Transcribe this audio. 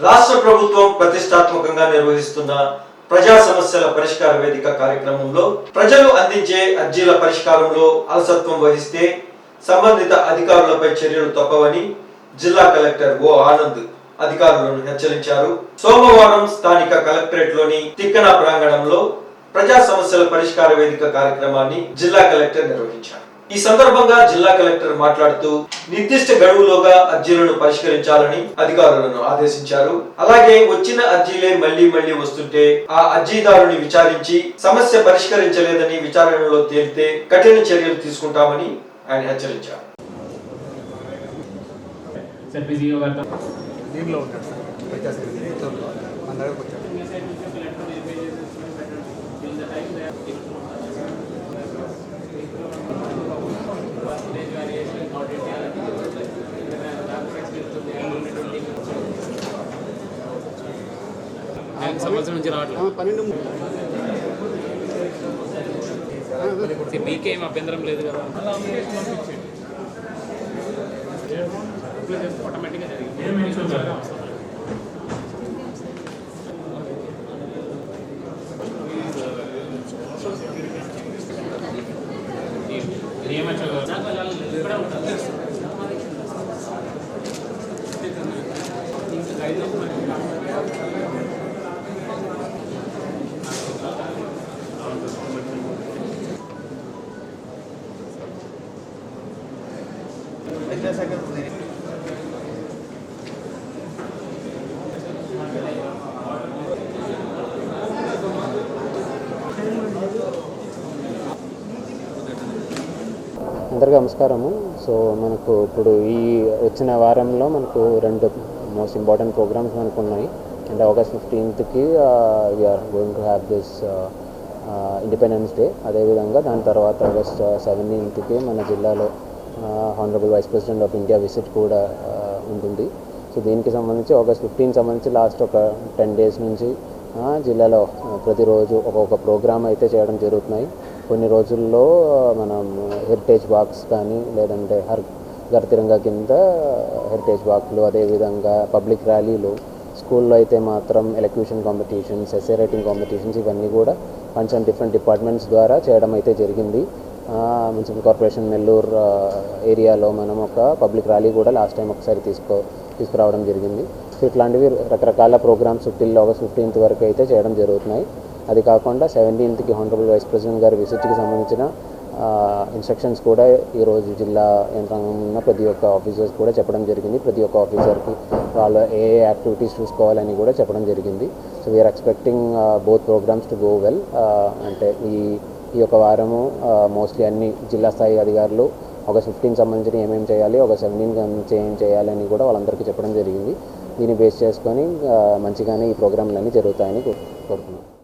రాష్ట్ర ప్రభుత్వం ప్రతిష్టాత్మకంగా నిర్వహిస్తున్న ప్రజా సమస్యల పరిష్కార వేదిక కార్యక్రమంలో ప్రజలు అందించే అర్జీల పరిష్కారంలో అలసత్వం వహిస్తే సంబంధిత అధికారులపై చర్యలు తప్పవని జిల్లా కలెక్టర్ ఓ ఆనంద్ అధికారులను హెచ్చరించారు. సోమవారం స్థానిక కలెక్టరేట్లోని తిక్కన ప్రాంగణంలో ప్రజా సమస్యల పరిష్కార వేదిక కార్యక్రమాన్ని జిల్లా కలెక్టర్ నిర్వహించారు. ఈ సందర్భంగా జిల్లా కలెక్టర్ మాట్లాడుతూ నిర్దిష్ట గడువులోగా అర్జీలను పరిష్కరించాలని అధికారులను ఆదేశించారు అలాగే వచ్చిన అర్జీలే మళ్ళీ మళ్ళీ వస్తుంటే ఆ అర్జీదారుని విచారించి సమస్య పరిష్కరించలేదని విచారణలో తేలితే కఠిన చర్యలు తీసుకుంటామని ఆయన హెచ్చరించారు దీనిలో ఉంటాడు సార్ వచ్చేసి చిత్తూరులో మన దగ్గరకు వచ్చాడు సంవత్సరం నుంచి రావట్లేదు పన్నెండు మీకేం అభ్యంతరం లేదు కదా? ఆటోమేటిక్గా జరిగింది. అందరికీ నమస్కారము. సో మనకు ఇప్పుడు ఈ వచ్చిన వారంలో మనకు రెండు మోస్ట్ ఇంపార్టెంట్ ప్రోగ్రామ్స్ మనకు ఉన్నాయి. And August ఫిఫ్టీన్త్కి we're going to have this independence day అదేవిధంగా దాని తర్వాత ఆగస్ట్ సెవెంటీన్త్కి మన జిల్లాలో honourable vice president of India visit కూడా ఉంటుంది. సో దీనికి సంబంధించి ఆగస్ట్ ఫిఫ్టీన్ సంబంధించి లాస్ట్ ఒక టెన్ డేస్ నుంచి జిల్లాలో ప్రతిరోజు ఒక్కొక్క ప్రోగ్రామ్ అయితే చేయడం జరుగుతున్నాయి. కొన్ని రోజుల్లో మనం హెరిటేజ్ వాక్స్ కానీ లేదంటే హర్ గర్తిరంగ కింద హెరిటేజ్ వాక్లు అదేవిధంగా పబ్లిక్ ర్యాలీలు స్కూల్లో అయితే మాత్రం elocution competitions essay writing competitions ఇవన్నీ కూడా కొంచెం డిఫరెంట్ డిపార్ట్మెంట్స్ ద్వారా చేయడం అయితే జరిగింది. మున్సిపల్ కార్పొరేషన్ నెల్లూరు ఏరియాలో మనం ఒక పబ్లిక్ ర్యాలీ కూడా లాస్ట్ టైం ఒకసారి తీసుకో తీసుకురావడం జరిగింది. సో ఇట్లాంటివి రకరకాల ప్రోగ్రామ్స్ టిల్ ఆగస్ట్ ఫిఫ్టీన్త్ వరకు అయితే చేయడం జరుగుతున్నాయి. అది కాకుండా సెవెంటీన్త్కి హానరబుల్ వైస్ ప్రెసిడెంట్ గారి విజిట్కి సంబంధించిన ఇన్స్ట్రక్షన్స్ కూడా ఈరోజు జిల్లా యంత్రాంగం ఉన్న ప్రతి ఒక్క ఆఫీసర్స్ కూడా చెప్పడం జరిగింది. ప్రతి ఒక్క ఆఫీసర్కి వాళ్ళు ఏ యాక్టివిటీస్ చూసుకోవాలని కూడా చెప్పడం జరిగింది. So we're expecting both programmes to go well అంటే ఈ ఈ యొక్క వారము మోస్ట్లీ అన్ని జిల్లా స్థాయి అధికారులు ఒక ఫిఫ్టీన్ సంబంధించిన ఏమేమి చేయాలి ఒక సెవెంటీన్ ఏం చేయాలని కూడా వాళ్ళందరికీ చెప్పడం జరిగింది. దీన్ని బేస్ చేసుకొని మంచిగానే ఈ ప్రోగ్రాంలన్నీ జరుగుతాయని కోరు- కోరుతున్నాను